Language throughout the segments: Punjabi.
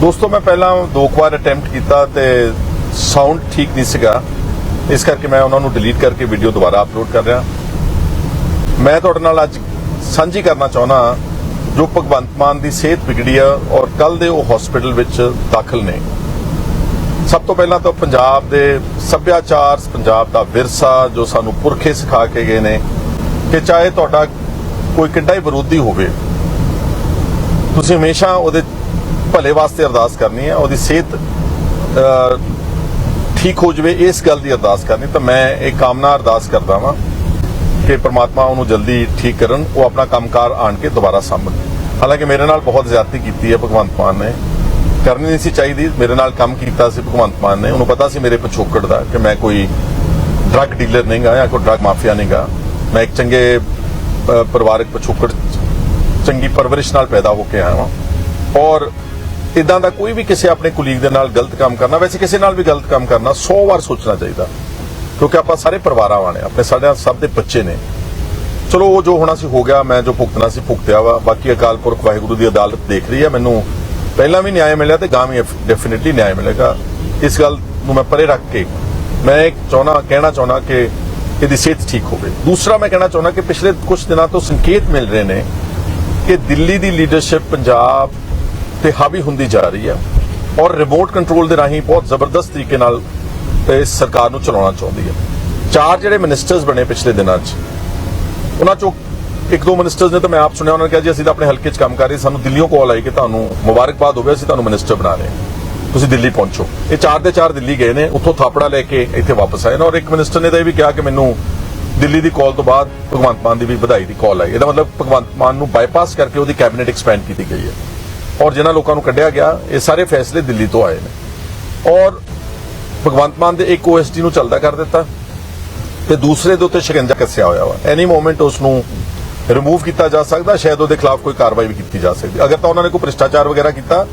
ਦੋਸਤੋ, ਮੈਂ ਪਹਿਲਾਂ ਦੋ ਕੁ ਵਾਰ ਅਟੈਂਪਟ ਕੀਤਾ ਤੇ ਸਾਊਂਡ ਠੀਕ ਨਹੀਂ ਸੀਗਾ। ਇਸ ਕਰਕੇ ਮੈਂ ਉਹਨਾਂ ਨੂੰ ਡਿਲੀਟ ਕਰਕੇ ਵੀਡੀਓ ਦੁਬਾਰਾ ਅਪਲੋਡ ਕਰ ਰਿਹਾ। ਮੈਂ ਤੁਹਾਡੇ ਨਾਲ ਅੱਜ ਸਾਂਝੀ ਕਰਨਾ ਚਾਹੁੰਦਾ ਜੋ ਭਗਵੰਤ ਮਾਨ ਦੀ ਸਿਹਤ ਵਿਗੜੀ ਆ ਔਰ ਕੱਲ ਦੇ ਉਹ ਹਸਪੀਟਲ ਵਿੱਚ ਦਾਖਲ ਨੇ। ਸਭ ਤੋਂ ਪਹਿਲਾਂ ਤਾਂ ਪੰਜਾਬ ਦੇ ਸੱਭਿਆਚਾਰ, ਪੰਜਾਬ ਦਾ ਵਿਰਸਾ ਜੋ ਸਾਨੂੰ ਪੁਰਖੇ ਸਿਖਾ ਕੇ ਗਏ ਨੇ ਕਿ ਚਾਹੇ ਤੁਹਾਡਾ ਕੋਈ ਕਿੱਡਾ ਹੀ ਵਿਰੋਧੀ ਹੋਵੇ, ਤੁਸੀਂ ਹਮੇਸ਼ਾ ਉਹਦੇ ਭਲੇ ਵਾਸਤੇ ਅਰਦਾਸ ਕਰਨੀ ਹੈ, ਉਹਦੀ ਸਿਹਤ ਠੀਕ ਹੋ ਜਵੇ, ਇਸ ਗੱਲ ਦੀ ਅਰਦਾਸ ਕਰਨੀ ਤਾਂ ਮੈਂ ਇਹ ਕਾਮਨਾ ਅਰਦਾਸ ਕਰਦਾ ਵਾਂ ਕਿ ਪ੍ਰਮਾਤਮਾ ਉਹਨੂੰ ਜਲਦੀ ਠੀਕ ਕਰਨ, ਉਹ ਆਪਣਾ ਕੰਮਕਾਰ ਆਣ ਕੇ ਦੁਬਾਰਾ ਸਾਂਭਣ। ਹਾਲਾਂਕਿ ਮੇਰੇ ਨਾਲ ਬਹੁਤ ਜ਼ਿਆਦਤੀ ਕੀਤੀ ਹੈ ਭਗਵੰਤ ਮਾਨ ਨੇ। ਕਰਨੀ ਨਹੀਂ ਸੀ ਚਾਹੀਦੀ, ਮੇਰੇ ਨਾਲ ਕੰਮ ਕੀਤਾ ਸੀ ਭਗਵੰਤ ਮਾਨ ਨੇ। ਉਹਨੂੰ ਪਤਾ ਸੀ ਮੇਰੇ ਪਿਛੋਕੜ ਦਾ ਕਿ ਮੈਂ ਕੋਈ ਡਰੱਗ ਡੀਲਰ ਨਹੀਂ ਗਾ ਜਾਂ ਕੋਈ ਡਰੱਗ ਮਾਫੀਆ ਨਹੀਂ ਗਾ। ਮੈਂ ਇੱਕ ਚੰਗੇ ਪਰਿਵਾਰਕ ਪਿਛੋਕੜ ਚੰਗੀ ਪਰਵਰਿਸ਼ ਨਾਲ ਪੈਦਾ ਹੋ ਕੇ ਆਇਆ ਹਾਂ ਔਰ ਇਦਾਂ ਦਾ ਕੋਈ ਵੀ ਕਿਸੇ ਆਪਣੇ ਕੁਲੀਗ ਦੇ ਨਾਲ ਗਲਤ ਕੰਮ ਕਰਨਾ, ਵੈਸੇ ਕਿਸੇ ਨਾਲ ਵੀ ਗਲਤ ਕੰਮ ਕਰਨਾ 100 ਵਾਰ ਸੋਚਣਾ ਚਾਹੀਦਾ। ਕਿਉਂਕਿ ਆਪਾਂ ਸਾਰੇ ਪਰਿਵਾਰਾਂ ਵਾਲੇ ਆਪਣੇ ਸਾਡੇ ਸਭ ਦੇ ਬੱਚੇ ਨੇ। ਚਲੋ, ਉਹ ਜੋ ਹੋਣਾ ਸੀ, ਹੋ ਗਿਆ, ਮੈਂ ਜੋ ਭੁਗਤਣਾ ਸੀ, ਭੁਗਤਿਆ ਵਾ। ਬਾਕੀ ਅਕਾਲ ਪੁਰਖ ਵਾਹਿਗੁਰੂ ਦੀ ਅਦਾਲਤ ਦੇਖ ਰਹੀ ਹੈ, ਮੈਨੂੰ ਪਹਿਲਾਂ ਵੀ ਨਿਆਂ ਮਿਲਿਆ ਤੇ ਗਾਂ ਵੀ ਡੈਫੀਨਿਟਲੀ ਨਿਆਂ ਮਿਲੇਗਾ। ਇਸ ਗੱਲ ਨੂੰ ਮੈਂ ਪਰੇ ਰੱਖ ਕੇ ਮੈਂ ਚਾਹਣਾ ਕਹਿਣਾ ਚਾਹਣਾ ਕਿ ਇਹਦੀ ਸਿਹਤ ਠੀਕ ਹੋਵੇ। ਦੂਸਰਾ ਮੈਂ ਕਹਿਣਾ ਚਾਹੁੰਦਾ ਕਿ ਪਿਛਲੇ ਕੁਝ ਦਿਨਾਂ ਤੋਂ ਸੰਕੇਤ ਮਿਲ ਰਹੇ ਨੇ ਕਿ ਦਿੱਲੀ ਦੀ ਲੀਡਰਸ਼ਿਪ ਪੰਜਾਬ ਤੇ ਹਾਵੀ ਹੁੰਦੀ ਜਾ ਰਹੀ ਹੈ ਔਰ ਰਿਮੋਟ ਕੰਟਰੋਲ ਦੇ ਰਾਹੀਂ ਬਹੁਤ ਜ਼ਬਰਦਸਤ ਤਰੀਕੇ ਨਾਲ ਇਸ ਸਰਕਾਰ ਨੂੰ ਚਲਾਉਣਾ ਚਾਹੁੰਦੀ ਹੈ। ਚਾਰ ਜਿਹੜੇ ਮਿਨਿਸਟਰਸ ਬਣੇ ਪਿਛਲੇ ਦਿਨਾਂ 'ਚ, ਉਹਨਾਂ ਚੋਂ ਇੱਕ ਦੋ ਮਿਨਿਸਟਰਸ ਨੇ ਤਾਂ ਮੈਂ ਆਪ ਸੁਣਿਆ, ਉਹਨਾਂ ਨੇ ਕਿਹਾ ਜੀ ਅਸੀਂ ਤਾਂ ਆਪਣੇ ਹਲਕੇ 'ਚ ਕੰਮ ਕਰ ਰਹੇ ਸਾਨੂੰ ਦਿੱਲੀੋਂ ਕਾਲ ਆਈ ਕਿ ਤੁਹਾਨੂੰ ਮੁਬਾਰਕਬਾਦ ਹੋਵੇ ਅਸੀਂ ਤੁਹਾਨੂੰ ਮਿਨਿਸਟਰ ਬਣਾ ਰਹੇ ਤੁਸੀਂ ਦਿੱਲੀ ਪਹੁੰਚੋ। ਇਹ ਚਾਰ ਦੇ ਚਾਰ ਦਿੱਲੀ ਗਏ ਨੇ, ਉੱਥੋਂ ਥਾਪੜਾ ਲੈ ਕੇ ਇੱਥੇ ਵਾਪਸ ਆਏ ਨੇ ਔਰ ਇੱਕ ਮਿਨਿਸਟਰ ਨੇ ਤਾਂ ਇਹ ਵੀ ਕਿਹਾ ਕਿ ਮੈਨੂੰ ਦਿੱਲੀ ਦੀ ਕਾਲ ਤੋਂ ਬਾਅਦ ਭਗਵੰਤ ਮਾਨ ਦੀ ਵੀ ਵਧਾਈ ਦੀ ਕਾਲ ਆਈ। ਇਹਦਾ ਮਤਲਬ ਭਗਵੰਤ ਮਾਨ ਨੂੰ ਬਾਈਪਾਸ ਕਰਕੇ ਉਹਦੀ ਕੈਬਨਿਟ ਐਕਸਪੈਂਡ ਕੀਤੀ ਗਈ ਹੈ। ਔਰ ਜਿਨ੍ਹਾਂ ਲੋਕਾਂ ਨੂੰ ਕੱਢਿਆ ਗਿਆ, ਇਹ ਸਾਰੇ ਫੈਸਲੇ ਦਿੱਲੀ ਤੋਂ ਆਏ ਨੇ। ਔਰ ਭਗਵੰਤ ਮਾਨ ਦੇ ਇੱਕ ਓਐਸਡੀ ਨੂੰ ਚੱਲਦਾ ਕਰ ਦਿੱਤਾ ਤੇ ਦੂਸਰੇ ਦੇ ਉੱਤੇ ਸ਼ਿਕੰਜਾ ਕੱਸਿਆ ਹੋਇਆ ਵਾ। ਐਨੀ ਮੋਮੈਂਟ ਉਸ ਨੂੰ ਰਿਮੂਵ ਕੀਤਾ ਜਾ ਸਕਦਾ, ਸ਼ਾਇਦ ਉਹਦੇ ਖਿਲਾਫ ਕੋਈ ਕਾਰਵਾਈ ਵੀ ਕੀਤੀ ਜਾ ਸਕਦੀ। ਅਗਰ ਤਾਂ ਉਹਨਾਂ ਨੇ ਕੋਈ ਭ੍ਰਿਸ਼ਟਾਚਾਰ ਵਗੈਰਾ ਕੀਤਾ,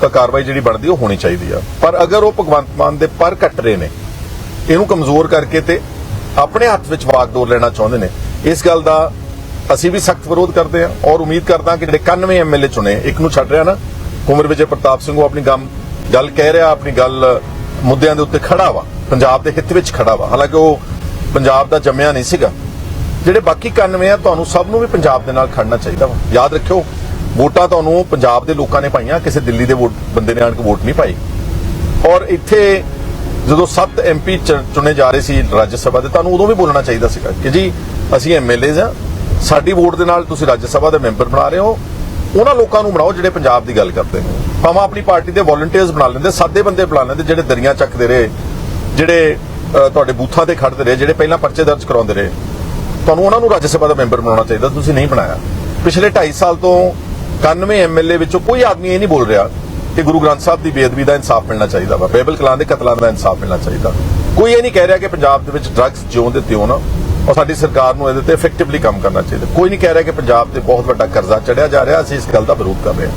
ਤਾਂ ਕਾਰਵਾਈ ਜਿਹੜੀ ਬਣਦੀ, ਉਹ ਹੋਣੀ ਚਾਹੀਦੀ ਆ। ਪਰ ਅਗਰ ਉਹ ਭਗਵੰਤ ਮਾਨ ਦੇ ਪਰ ਕੱਟ ਰਹੇ ਨੇ, ਇਹਨੂੰ ਕਮਜ਼ੋਰ ਕਰਕੇ ਤੇ ਆਪਣੇ ਹੱਥ ਵਿੱਚ ਵਾਗਡੋਰ ਲੈਣਾ ਚਾਹੁੰਦੇ ਨੇ, ਇਸ ਗੱਲ ਦਾ ਅਸੀਂ ਵੀ ਸਖਤ ਵਿਰੋਧ ਕਰਦੇ ਹਾਂ ਔਰ ਉਮੀਦ ਕਰਦਾ ਕਿ ਜਿਹੜੇ 91 ਐਮਐਲਏ ਚੁਣੇ, ਇੱਕ ਨੂੰ ਛੱਡ ਰਿਹਾ ਨਾ ਕੁਮਰ ਵਿਜੇ ਪ੍ਰਤਾਪ ਸਿੰਘ ਉਹ ਆਪਣੀ ਗਮ ਗੱਲ ਕਹਿ ਰਿਹਾ, ਆਪਣੀ ਗੱਲ ਮੁੱਦਿਆਂ ਦੇ ਉੱਤੇ ਖੜਾ ਵਾ, ਪੰਜਾਬ ਦੇ ਹਿੱਤ ਵਿੱਚ ਖੜਾ ਵਾ। ਹਾਲਾਂਕਿ ਉਹ ਪੰਜਾਬ ਦਾ ਜੰਮਿਆ ਨਹੀਂ ਸੀਗਾ। ਜਿਹੜੇ ਬਾਕੀ 91 ਆ, ਤੁਹਾਨੂੰ ਸਭ ਨੂੰ ਵੀ ਪੰਜਾਬ ਦੇ ਨਾਲ ਖੜਨਾ ਚਾਹੀਦਾ ਵਾ। ਯਾਦ ਰੱਖਿਓ, ਵੋਟਾਂ ਤੁਹਾਨੂੰ ਪੰਜਾਬ ਦੇ ਲੋਕਾਂ ਨੇ ਪਾਈਆਂ, ਕਿਸੇ ਦਿੱਲੀ ਦੇ ਵੋਟ, ਬੰਦੇ ਨੇ ਆਣ ਕੇ ਵੋਟ ਨਹੀਂ ਪਾਈ। ਔਰ ਇੱਥੇ ਜਦੋਂ 7 ਐਮਪੀ ਚੁਣੇ ਜਾ ਰਹੇ ਸੀ ਰਾਜ ਸਭਾ ਦੇ, ਤੁਹਾਨੂੰ ਉਦੋਂ ਵੀ ਬੋਲਣਾ ਚਾਹੀਦਾ ਸੀਗਾ ਕਿ ਜੀ, ਅਸੀਂ ਐਮਐਲਏਜ਼ ਆ ਸਾਡੀ ਵੋਟ ਦੇ ਨਾਲ ਤੁਸੀਂ ਰਾਜ ਸਭਾ ਦੇ ਮੈਂਬਰ ਬਣਾ ਰਹੇ ਹੋ। ਉਹਨਾਂ ਲੋਕਾਂ ਨੂੰ ਬਣਾਓ ਜਿਹੜੇ ਪੰਜਾਬ ਦੀ ਗੱਲ ਕਰਦੇ ਨੇ। ਭਾਵੇਂ ਆਪਣੀ ਪਾਰਟੀ ਦੇ ਵੋਲੰਟੀਅਰਸ ਬਣਾ ਲੈਂਦੇ, ਸਾਦੇ ਬੰਦੇ ਬਣਾ ਲੈਂਦੇ, ਜਿਹੜੇ ਦਰੀਆਂ ਚੱਕਦੇ ਰਹੇ, ਜਿਹੜੇ ਤੁਹਾਡੇ ਬੂਥਾਂ ਤੇ ਖੜਦੇ ਰਹੇ, ਜਿਹੜੇ ਪਹਿਲਾਂ ਪਰਚੇ ਦਰਜ ਕਰਾਉਂਦੇ ਰਹੇ। ਤੁਹਾਨੂੰ ਉਹਨਾਂ ਨੂੰ ਰਾਜ ਸਭਾ ਦਾ ਮੈਂਬਰ ਬਣਾਉਣਾ ਚਾਹੀਦਾ, ਤੁਸੀਂ ਨਹੀਂ ਬਣਾਇਆ। ਪਿਛਲੇ 2.5 ਸਾਲ ਤੋਂ 91 ਐਮਐਲਏ ਵਿੱਚੋਂ ਕੋਈ ਆਦਮੀ ਇਹ ਨਹੀਂ ਬੋਲ ਰਿਹਾ ਕਿ ਗੁਰੂ ਗ੍ਰੰਥ ਸਾਹਿਬ ਦੀ ਬੇਅਦਬੀ ਦਾ ਇਨਸਾਫ ਮਿਲਣਾ ਚਾਹੀਦਾ ਵਾ, ਬੇਬਲ ਕਲਾਂ ਦੇ ਕਤਲਾਂ ਦਾ ਇਨਸਾਫ ਮਿਲਣਾ ਚਾਹੀਦਾ। ਕੋਈ ਇਹ ਨਹੀਂ ਕਹਿ ਰਿਹਾ ਕਿ ਪੰਜਾਬ ਦੇ ਵਿੱਚ ਡਰੱਗਸ ਜਿਉਂ ਦੇ ਤਿਉਂ ਨਾ। ਔਰ ਸਾਡੀ ਸਰਕਾਰ ਨੂੰ ਇਹਦੇ ਤੇ ਇਫੈਕਟਿਵਲੀ ਕੰਮ ਕਰਨਾ ਚਾਹੀਦਾ। ਕੋਈ ਨਹੀਂ ਕਹਿ ਰਿਹਾ ਕਿ ਪੰਜਾਬ ਤੇ ਬਹੁਤ ਵੱਡਾ ਕਰਜ਼ਾ ਚੜਿਆ ਜਾ ਰਿਹਾ, ਅਸੀਂ ਇਸ ਗੱਲ ਦਾ ਵਿਰੋਧ ਕਰ ਰਹੇ ਹਾਂ।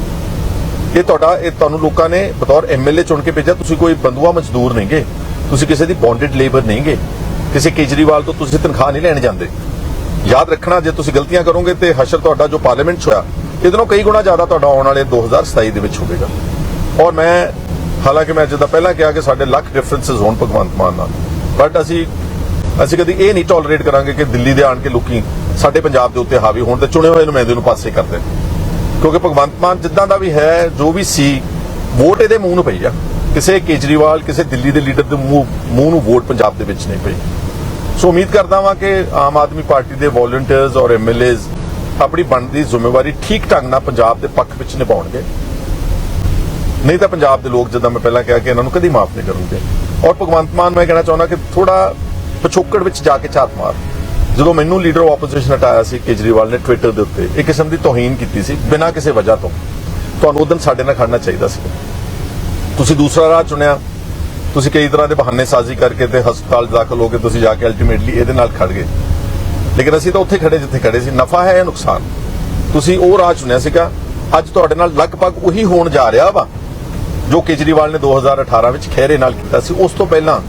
ਇਹ ਤੁਹਾਡਾ, ਇਹ ਤੁਹਾਨੂੰ ਲੋਕਾਂ ਨੇ ਬਤੌਰ ਐਮਐਲਏ ਚੁਣ ਕੇ ਭੇਜਿਆ, ਤੁਸੀਂ ਕੋਈ ਬੰਦੂਆ ਮਜ਼ਦੂਰ ਨਹੀਂਗੇ, ਤੁਸੀਂ ਕਿਸੇ ਦੀ ਬੌਂਡਡ ਲੇਬਰ ਨਹੀਂਗੇ, ਕਿਸੇ ਕੇਜਰੀਵਾਲ ਤੋਂ ਤੁਸੀਂ ਤਨਖਾਹ ਨਹੀਂ ਲੈਣ ਜਾਂਦੇ। ਯਾਦ ਰੱਖਣਾ, ਜੇ ਤੁਸੀਂ ਗਲਤੀਆਂ ਕਰੋਗੇ ਤੇ ਹਸ਼ਰ ਤੁਹਾਡਾ ਜੋ ਪਾਰਲੀਮੈਂਟ 'ਚ ਹੋਇਆ, ਇਹਦੇ ਨਾਲੋਂ ਕਈ ਗੁਣਾ ਜ਼ਿਆਦਾ ਤੁਹਾਡਾ ਆਉਣ ਵਾਲੇ 2027 ਦੇ ਵਿੱਚ ਹੋਵੇਗਾ। ਔਰ ਮੈਂ, ਹਾਲਾਂਕਿ ਮੈਂ ਜਿੱਦਾਂ ਪਹਿਲਾਂ ਕਿਹਾ ਕਿ ਸਾਡੇ ਲੱਖ ਡਿਫਰੈਂਸਸ ਹੋਣ ਭਗਵੰਤ ਮਾਨ ਨਾਲ ਬਟ ਅਸੀਂ ਅਸੀਂ ਕਦੀ ਇਹ ਨਹੀਂ ਟੋਲਰੇਟ ਕਰਾਂਗੇ ਕਿ ਦਿੱਲੀ ਦੇ ਆਣ ਕੇ ਲੋਕੀ ਸਾਡੇ ਪੰਜਾਬ ਦੇ ਉੱਤੇ ਹਾਵੀ ਹੋਣ ਤੇ ਚੁਣੇ ਹੋਏ ਨੁਮਾਇੰਦੇ ਨੂੰ ਪਾਸੇ ਕਰਦੇ ਕਿਉਂਕਿ ਭਗਵੰਤ ਮਾਨ ਜਿੱਦਾਂ ਦਾ ਵੀ ਹੈ, ਜੋ ਵੀ ਸੀ, ਵੋਟ ਇਹਦੇ ਮੂੰਹ ਨੂੰ ਪਈ ਆ। ਕਿਸੇ ਕੇਜਰੀਵਾਲ, ਕਿਸੇ ਦਿੱਲੀ ਦੇ ਲੀਡਰ ਦੇ ਮੂੰਹ ਨੂੰ ਵੋਟ ਪੰਜਾਬ ਦੇ ਵਿੱਚ ਨਹੀਂ ਪਈ। ਸੋ ਉਮੀਦ ਕਰਦਾ ਵਾਂ ਕਿ ਆਮ ਆਦਮੀ ਪਾਰਟੀ ਦੇ ਵੋਲੰਟੀਅਰਸ ਔਰ ਐਮਐਲਏਜ਼ ਆਪਣੀ ਬਣਦੀ ਜ਼ਿੰਮੇਵਾਰੀ ਠੀਕ ਢੰਗ ਨਾਲ ਪੰਜਾਬ ਦੇ ਪੱਖ ਵਿੱਚ ਨਿਭਾਉਣਗੇ। ਨਹੀਂ ਤਾਂ ਪੰਜਾਬ ਦੇ ਲੋਕ, ਜਿੱਦਾਂ ਮੈਂ ਪਹਿਲਾਂ ਕਿਹਾ ਕਿ ਇਹਨਾਂ ਨੂੰ ਕਦੀ ਮਾਫ ਨਹੀਂ ਕਰਨਗੇ। ਔਰ ਭਗਵੰਤ ਮਾਨ, ਮੈਂ ਕਹਿਣਾ ਚਾਹੁੰਦਾ ਕਿ ਥੋੜਾ ਪਿਛੋਕੜ ਵਿੱਚ ਜਾ ਕੇ ਝਾਤ ਮਾਰ। ਜਦੋਂ ਮੈਨੂੰ ਲੀਡਰ ਆਫ ਆਪੋਜੀਸ਼ਨ ਹਟਾਇਆ ਸੀ, ਕੇਜਰੀਵਾਲ ਨੇ ਟਵਿੱਟਰ ਦੇ ਉੱਤੇ ਇੱਕ ਕਿਸਮ ਦੀ ਤੋਹੀਨ ਕੀਤੀ ਸੀ, ਬਿਨਾਂ ਕਿਸੇ ਵਜ੍ਹਾ ਤੋਂ। ਤੁਹਾਨੂੰ ਉਦੋਂ ਸਾਡੇ ਨਾਲ ਖੜਨਾ ਚਾਹੀਦਾ ਸੀ। ਤੁਸੀਂ ਦੂਸਰਾ ਰਾਹ ਚੁਣਿਆ। ਤੁਸੀਂ ਕਈ ਤਰ੍ਹਾਂ ਦੇ ਬਹਾਨੇ ਸਾਜ਼ੀ ਕਰਕੇ ਤੇ ਹਸਪਤਾਲ ਦਾਖਲ ਹੋ ਕੇ ਤੁਸੀਂ ਜਾ ਕੇ ਅਲਟੀਮੇਟਲੀ ਇਹਦੇ ਨਾਲ ਖੜ ਗਏ। ਲੇਕਿਨ ਅਸੀਂ ਤਾਂ ਉੱਥੇ ਖੜੇ ਜਿੱਥੇ ਖੜੇ ਸੀ। ਨਫਾ ਹੈ ਜਾਂ ਨੁਕਸਾਨ? ਤੁਸੀਂ ਉਹ ਰਾਹ ਚੁਣਿਆ ਸੀਗਾ। ਅੱਜ ਤੁਹਾਡੇ ਨਾਲ ਲਗਭਗ ਉਹੀ ਹੋਣ ਜਾ ਰਿਹਾ ਵਾ, ਜੋ ਕੇਜਰੀਵਾਲ ਨੇ 2018 ਵਿੱਚ ਖਹਿਰੇ ਨਾਲ ਕੀਤਾ ਸੀ। ਉਸ ਤੋਂ ਪਹਿਲਾਂ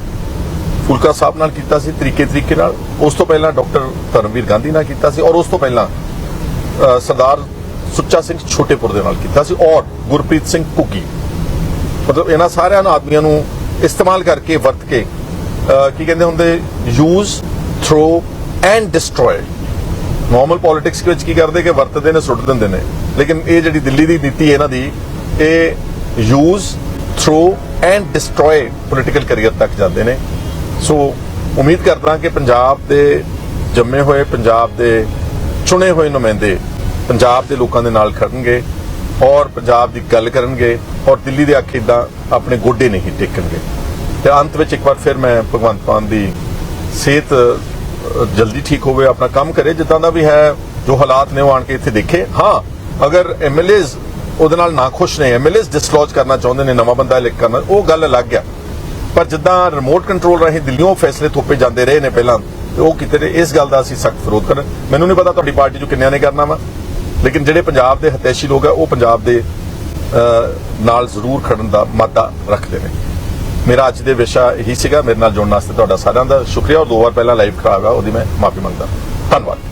ਫੁਲਕਾ ਸਾਹਿਬ ਨਾਲ ਕੀਤਾ ਸੀ, ਤਰੀਕੇ ਤਰੀਕੇ ਨਾਲ। ਉਸ ਤੋਂ ਪਹਿਲਾਂ ਡਾਕਟਰ ਧਰਮਵੀਰ ਗਾਂਧੀ ਨਾਲ ਕੀਤਾ ਸੀ ਔਰ ਉਸ ਤੋਂ ਪਹਿਲਾਂ ਸਰਦਾਰ ਸੁੱਚਾ ਸਿੰਘ ਛੋਟੇਪੁਰ ਦੇ ਨਾਲ ਕੀਤਾ ਸੀ ਔਰ ਗੁਰਪ੍ਰੀਤ ਸਿੰਘ ਘੁੱਗੀ। ਮਤਲਬ ਇਹਨਾਂ ਸਾਰਿਆਂ ਨੂੰ ਆਦਮੀਆਂ ਨੂੰ ਇਸਤੇਮਾਲ ਕਰਕੇ ਵਰਤ ਕੇ ਕੀ ਕਹਿੰਦੇ ਹੁੰਦੇ use throw and destroy normal politics ਵਿੱਚ ਕੀ ਕਰਦੇ ਕਿ ਵਰਤਦੇ ਨੇ, ਸੁੱਟ ਦਿੰਦੇ ਨੇ। ਲੇਕਿਨ ਇਹ ਜਿਹੜੀ ਦਿੱਲੀ ਦੀ ਨੀਤੀ ਹੈ ਇਹਨਾਂ ਦੀ, ਇਹ use throw and destroy political career ਤੱਕ ਜਾਂਦੇ ਨੇ। ਸੋ ਉਮੀਦ ਕਰਦਾ ਕਿ ਪੰਜਾਬ ਦੇ ਜੰਮੇ ਹੋਏ, ਪੰਜਾਬ ਦੇ ਚੁਣੇ ਹੋਏ ਨੁਮਾਇੰਦੇ ਪੰਜਾਬ ਦੇ ਲੋਕਾਂ ਦੇ ਨਾਲ ਖੜਨਗੇ ਔਰ ਪੰਜਾਬ ਦੀ ਗੱਲ ਕਰਨਗੇ ਔਰ ਦਿੱਲੀ ਦੇ ਆਖੇ ਦਾ ਆਪਣੇ ਗੋਡੇ ਨਹੀਂ ਟੇਕਣਗੇ। ਤੇ ਅੰਤ ਵਿੱਚ ਇੱਕ ਵਾਰ ਫਿਰ ਮੈਂ ਭਗਵੰਤ ਮਾਨ ਦੀ ਸਿਹਤ ਜਲਦੀ ਠੀਕ ਹੋਵੇ, ਆਪਣਾ ਕੰਮ ਕਰੇ, ਜਿੱਦਾਂ ਦਾ ਵੀ ਹੈ, ਜੋ ਹਾਲਾਤ ਨੇ ਉਹ ਆਣ ਕੇ ਇੱਥੇ ਦੇਖੇ। ਹਾਂ, ਅਗਰ ਐਮਐਲਏਜ਼ ਉਹਦੇ ਨਾਲ ਨਾ ਖੁਸ਼ ਨੇ ਐਮਐਲਏਜ਼ ਡਿਸਕਲੋਜ਼ ਕਰਨਾ ਚਾਹੁੰਦੇ ਨੇ, ਨਵਾਂ ਬੰਦਾ ਇਲੈਕਟ ਕਰਨਾ, ਉਹ ਗੱਲ ਅਲੱਗ ਆ। ਪਰ ਜਿੱਦਾਂ ਰਿਮੋਟ ਕੰਟਰੋਲ ਰਾਹੀਂ ਦਿੱਲੀੋਂ ਫੈਸਲੇ ਥੋਪੇ ਜਾਂਦੇ ਰਹੇ ਨੇ ਪਹਿਲਾਂ, ਤੇ ਉਹ ਕਿਤੇ ਨੇ, ਇਸ ਗੱਲ ਦਾ ਅਸੀਂ ਸਖਤ ਵਿਰੋਧ ਕਰਨ। ਮੈਨੂੰ ਨਹੀਂ ਪਤਾ ਤੁਹਾਡੀ ਪਾਰਟੀ ਚੋਂ ਕਿੰਨਿਆਂ ਨੇ ਕਰਨਾ ਵਾ, ਲੇਕਿਨ ਜਿਹੜੇ ਪੰਜਾਬ ਦੇ ਹਤੈਸ਼ੀ ਲੋਕ ਆ, ਉਹ ਪੰਜਾਬ ਦੇ ਨਾਲ ਜ਼ਰੂਰ ਖੜਨ ਦਾ ਮਾਦਾ ਰੱਖਦੇ ਨੇ। ਮੇਰਾ ਅੱਜ ਦੇ ਵਿਸ਼ਾ ਇਹੀ ਸੀਗਾ, ਮੇਰੇ ਨਾਲ ਜੁੜਨ ਵਾਸਤੇ ਤੁਹਾਡਾ ਸਾਰਿਆਂ ਦਾ ਸ਼ੁਕਰੀਆ, ਔਰ ਦੋ ਵਾਰ ਪਹਿਲਾਂ ਲਾਈਵ ਖਰਾਬ ਆ, ਉਹਦੀ ਮੈਂ ਮਾਫੀ ਮੰਗਦਾ। ਧੰਨਵਾਦ।